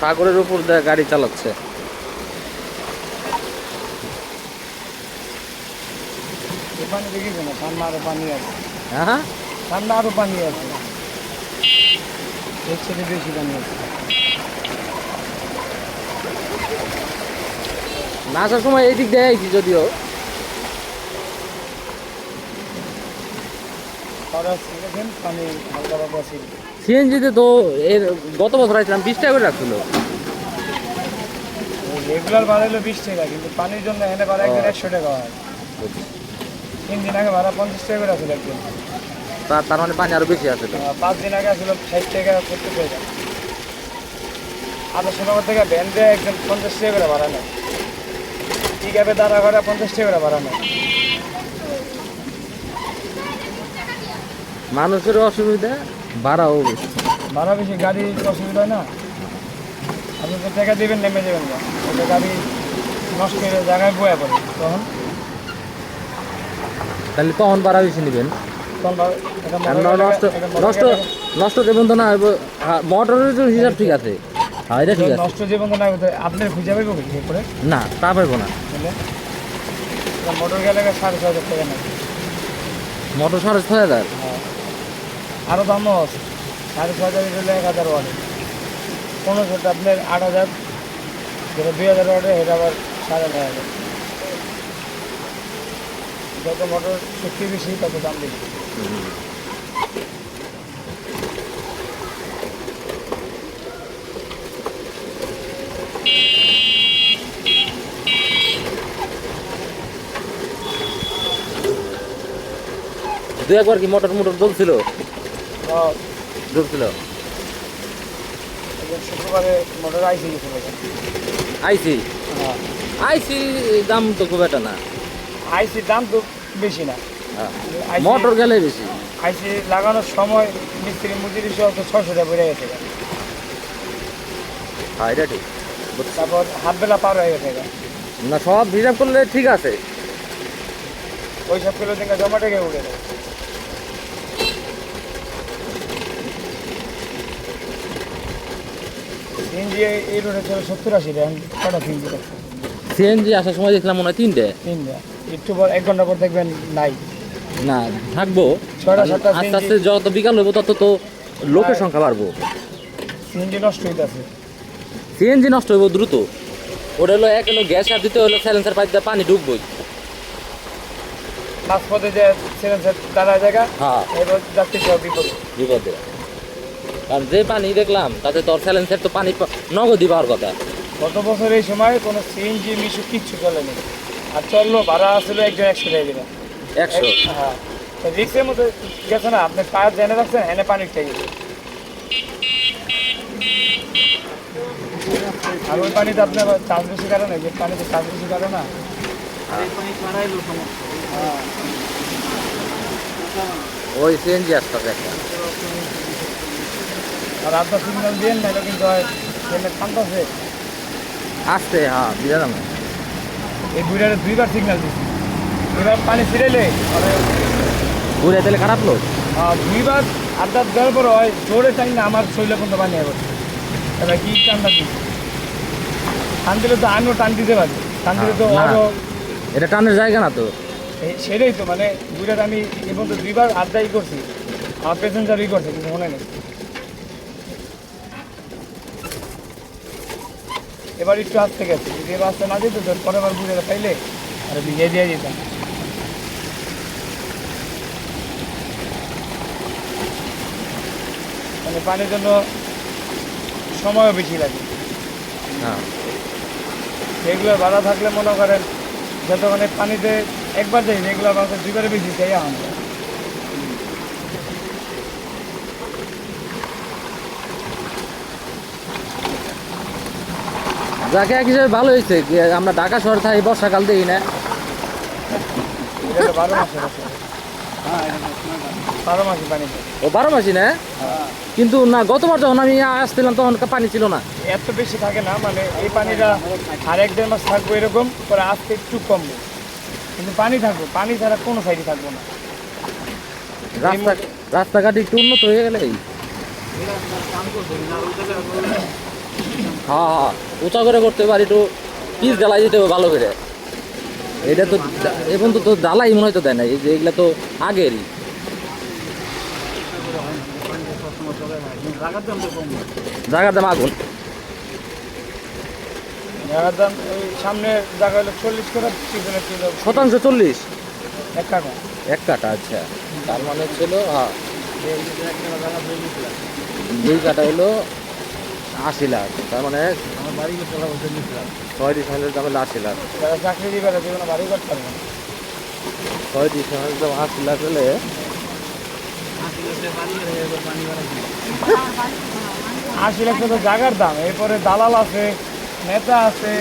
সাগরের উপর দিয়ে গাড়ি চালাচ্ছে। এই পানি দেখেছি না সামনে আরও পানি আছে। হ্যাঁ? সামনে আরও পানি আছে। এর বেশি পানি আছে। না আসার সময় এই দিক দিয়ে আইছি যদিও। সিএনজিতে তো এর গত বছর আসছিলাম বিশ টাকা করে রাখছিল। রেগুলার ভাড়া হলো বিশ টাকা কিন্তু পানির জন্য এনে ভাড়া একদিন একশো টাকা হয়। তিন দিন আগে ভাড়া পঞ্চাশ টাকা করে আসলে একদিন। তার তার মানে পানি আরও বেশি আছে পাঁচ দিন আগে আসলে ষাট টাকা সত্তর টাকা। আঠাশশো টাকা থেকে ভ্যান দিয়ে একজন পঞ্চাশ টাকা করে ভাড়া নেয়। টি ক্যাবে দাঁড়া করে পঞ্চাশ টাকা করে ভাড়া নেয়। মানুষের অসুবিধা ভাড়াও বেশি। ভাড়া বেশি গাড়ি অসুবিধা না। আপনি তো টাকা দেবেন নেমে যাবেন না। ওটা গাড়ি নষ্ট করে জায়গায় বয়ে পড়ে। তখন? তাহলে তখন ভাড়া বেশি নেবেন। ন- নষ্ট নষ্ট নষ্ট তো না হ্যাঁ, মোটরের তো হিসাব ঠিক আছে। হ্যাঁ এটা ঠিক আছে। নষ্ট জীবন তো না আপনি খুঁজে পাইব কি করে না তা পারব না। মোটর গেলে সাড়ে ছয় হাজার টাকা মোটর সাড়ে ছয় হাজার? হ্যাঁ। আরও দামও আছে। সাড়ে ছয় হাজার হলে এক হাজার ওয়ার্ডে পনেরোশোটা আপনার আট হাজার, যেটা দুই হাজার ওয়ার্ডে এটা আবার সাড়ে নয় হাজার। যত মোটর শক্তি বেশি, তত দাম বেশি। দু একবার কি মোটর মোটর জ্বলছিল? একজন শুক্রবারে মোটর আইসি আইসি? হ্যাঁ। আইসি দাম তো খুব একটা না। আইসির দাম তো বেশি না। হ্যাঁ। মোটর গেলে বেশি। আইসি লাগানোর সময় মিস্ত্রি মজুরি সহ তো ছশো টাকা বেড়ে গেছে। হ্যাঁ এটা ঠিক। তারপর হাফ বেলা পার হয়ে গেছে। না সব হিসাব করলে ঠিক আছে। ওই সব কিলো জমা টেকে উঠে দেয়? সিএনজি এই রোডে ছিল সত্তর আশি টাকা কটা সিএনজি সিএনজি আসার সময় দেখলাম মনে হয় তিনটে। তিনটা। একটু পর এক ঘণ্টা পর দেখবেন নাই। না থাকব। আস্তে আস্তে যত বিকাল হইব তত তো লোকের। সংখ্যা বাড়বো। সিএনজি নষ্ট হইতেছে। সিএনজি নষ্ট হইব দ্রুত। ওটা হলো এক হলো গ্যাস আর দিতে হলো স্যালেন্সার দিয়ে পানি ঢুকবই। মাঝপথে যে সিলেন্সার দাঁড়ায় জায়গা হ্যাঁ। এবার যাত্রী সহ বিপদ। বিপদে কারণ যে পানি দেখলাম তাতে তোর স্যালেন্সার তো পানি নগদই পাওয়ার কথা। গত বছর এই সময় কোনো সিএনজি মিশু কিচ্ছু চলেনি। আর চলল ভাড়া আসলে একজন একশো টাকা দিলেন একশো? হ্যাঁ। রিক্সের মধ্যে গেছে না আপনি টায়ার জেনে রাখছেন এনে পানি গেছে আর ওই পানিতে আপনার চাষ বেশি কারণে যে পানিতে চাষ বেশি কারণ না। হ্যাঁ। ওই সিএনজি একটা আর আপনার সিগন্যাল দিয়ে নাহলে কিন্তু হয় আসছে হ্যাঁ। বুঝা যাবে এই দুইটারে দুইবার সিগন্যাল দিচ্ছি দুইবার পানি ছিঁড়েলে মানে ঘুরে দিলে খারাপ লোক? দুইবার আড্ডা দেওয়ার পর হয় জোরে টাইম না আমার শরীরে পর্যন্ত পানি হবে এবার কি টানটা দিই টান দিলে তো আমিও টান দিতে পারি। টান দিলে তো আরও এটা টানের জায়গা না তো। সেটাই তো মানে দুইটার আমি এ পর্যন্ত দুইবার আড্ডাই করছি। আমার প্যাসেঞ্জারই করছে কিন্তু মনে নেই। এবার একটু আসতে গেছে। যদি এবার আসতে না যেত তো পরের বার বুঝে পাইলে আর ভিজিয়ে দিয়ে যেতাম মানে পানির জন্য সময়ও বেশি লাগে। হ্যাঁ। রেগুলার ভাড়া থাকলে মনে করেন যতক্ষণে পানিতে একবার যাই এগুলো ভাড়া দুইবারে বেশি চাই আমরা যাকে এক হিসেবে ভালো হয়েছে আমরা ঢাকা শহর থাকি বর্ষাকাল দেখি না। ও বারো মাসি না? কিন্তু না গতবার যখন আমি আসছিলাম তখন পানি ছিল না। এত বেশি থাকে না মানে এই পানিটা আর এক দেড় মাস থাকব এরকম পরে আজকে একটু কমবে। কিন্তু পানি থাকব পানি ছাড়া কোনো সাইডে থাকব না। রাস্তা রাস্তাঘাট একটু উন্নত হয়ে গেলে হ্যাঁ হ্যাঁ উঁচা করে করতে পারি একটু পিস জ্বালাই দিতে হবে ভালো করে। এটা তো এখন তো তো জ্বালাই মনে হয় তো দেয় না এই যে এগুলা তো আগেরই। জায়গার দাম আগুন। জায়গার দাম ওই সামনে জায়গা হলো চল্লিশ করে পিছনে শতাংশ চল্লিশ। এক টাকা এক কাটা আচ্ছা। তার মানে ছিল হ্যাঁ। দুই কাটা হলো আশি লাখ তার মানে আমার বাড়ি করতে ছয় ডিসেম্বরের দাম হলো আশি লাখ। যারা চাকরি দিবে না জীবনে বাড়ি করতে পারবে ছয় ডিসেম্বরের দাম আশি লাখ হলে আশি লাখ টাকা জায়গার দাম এরপরে দালাল আছে নেতা আছে।